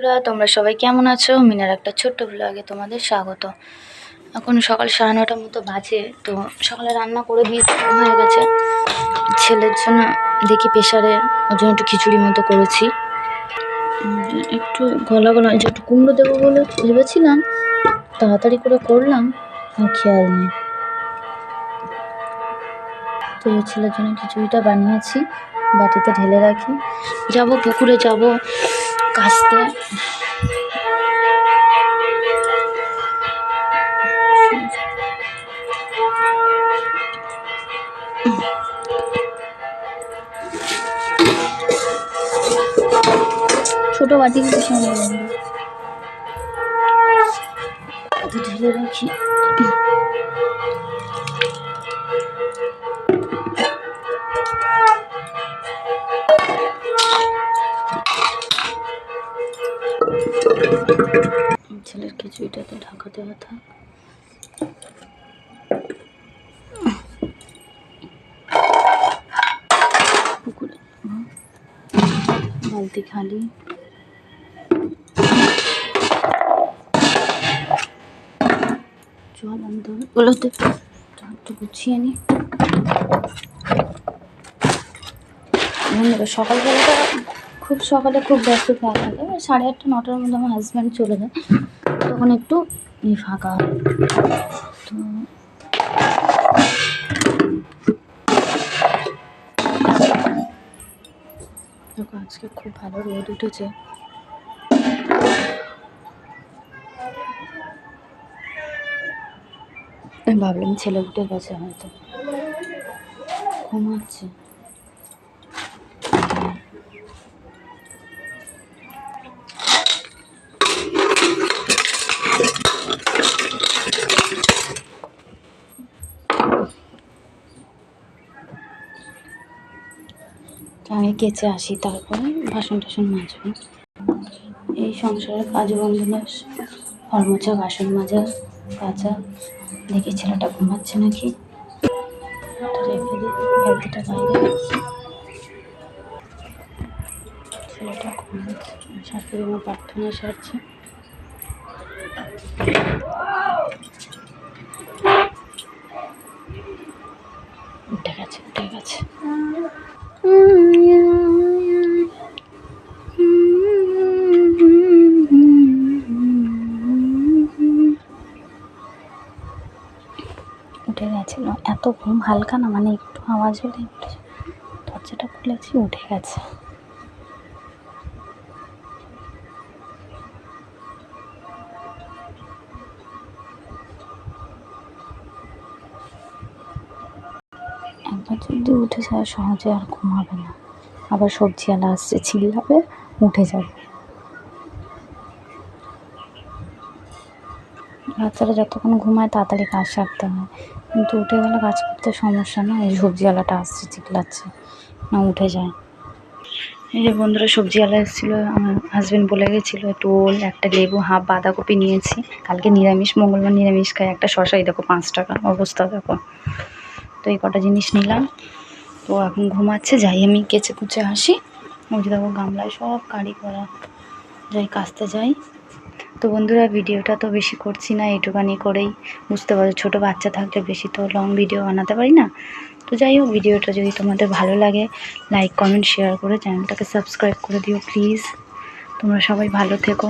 বন্ধুরা, তোমরা সবাই কেমন আছো? মিনার একটা ছোট্ট ব্লগে তোমাদের স্বাগত। এখন সকাল সাড়ে নটার মতো বাজে, তো সকালে রান্না করে দিয়ে হয়ে গেছে। ছেলের জন্য দেখি প্রেশারে ওর জন্য একটু খিচুড়ি মতো করেছি। একটু গলা গলা যে একটু কুমড়ো দেবো বলে ভেবেছিলাম, তাড়াতাড়ি করে করলাম আর খেয়াল নেই। তো ছেলের জন্য খিচুড়িটা বানিয়েছি, বাটিতে ঢেলে রাখি। যাব, পুকুরে যাব। কাচতে ছোট বাটি সামনে ঢেলে রাখি। ছেলের খিচুড়িটাতে ঢাকা দেওয়া থাক বালতি খালি। জল আনতে হবে ওগুলোতে একটু গুছিয়ে নি সকালবেলাটা খুব সকালে খুব ব্যস্ত থাকা থাকে সাড়ে আটটা, নটার মধ্যে আমার হাজব্যান্ড চলে যায়। তখন একটু ফাঁকা। হয়। তো আজকে খুব ভালো রোদ উঠেছে। ভাবলাম ছেলে উঠে গেছে হয়তো। ঘুমাচ্ছে। আমি কেচে আসি, তারপরে বাসন টাসন মাজবো। এই সংসারের কাজ বন্ধনের ঘর মোছা, বাসন মাজা, কাচা। দেখি ছেলেটা ঘুমাচ্ছে নাকি? ছেলেটা ঘুমাচ্ছে প্রার্থনা উঠে গেছে উঠে গেছে। উঠে গেছিল এত ঘুম হালকা না মানে একটু আওয়াজ হলে। দরজাটা খুলেছি উঠে গেছে একবার যদি উঠে যায় সহজে আর ঘুমাবে না। আবার সবজিওয়ালা আসছে, চিল্লাবে, উঠে যাবে। বাচ্চারা যতক্ষণ ঘুমায়, তাড়াতাড়ি কাজ সারতে হয়। কিন্তু উঠে গেলে কাজ করতে সমস্যা না, এই সবজিওয়ালাটা আসছে, চিল্লাচ্ছে, না উঠে যায়। এই যে বন্ধুরা সবজিওয়ালা এসেছিল, আমার হাজবেন্ড বলে গেছিল একটু ওল একটা লেবু, হাফ বাঁধাকপি নিয়েছি। কালকে নিরামিষ, মঙ্গলবার নিরামিষ খাই, একটা শশাই দেখো পাঁচ টাকা অবস্থা দেখো। তো এই কটা জিনিস নিলাম। তো এখন ঘুমাচ্ছে, যাই আমি কেচে কুচে আসি যে দেখো গামলায় সব কারি করা, যাই কাচতে যাই। তো বন্ধুরা, ভিডিওটা তো বেশি করছি না, এইটুকানি করেই। বুঝতে পারো ছোটো বাচ্চা থাকলে বেশি তো লং ভিডিও বানাতে পারি না। তো যাই হোক, ভিডিওটা যদি তোমাদের ভালো লাগে লাইক কমেন্ট শেয়ার করে চ্যানেলটাকে সাবস্ক্রাইব করে দিও প্লিজ তোমরা সবাই ভালো থেকো।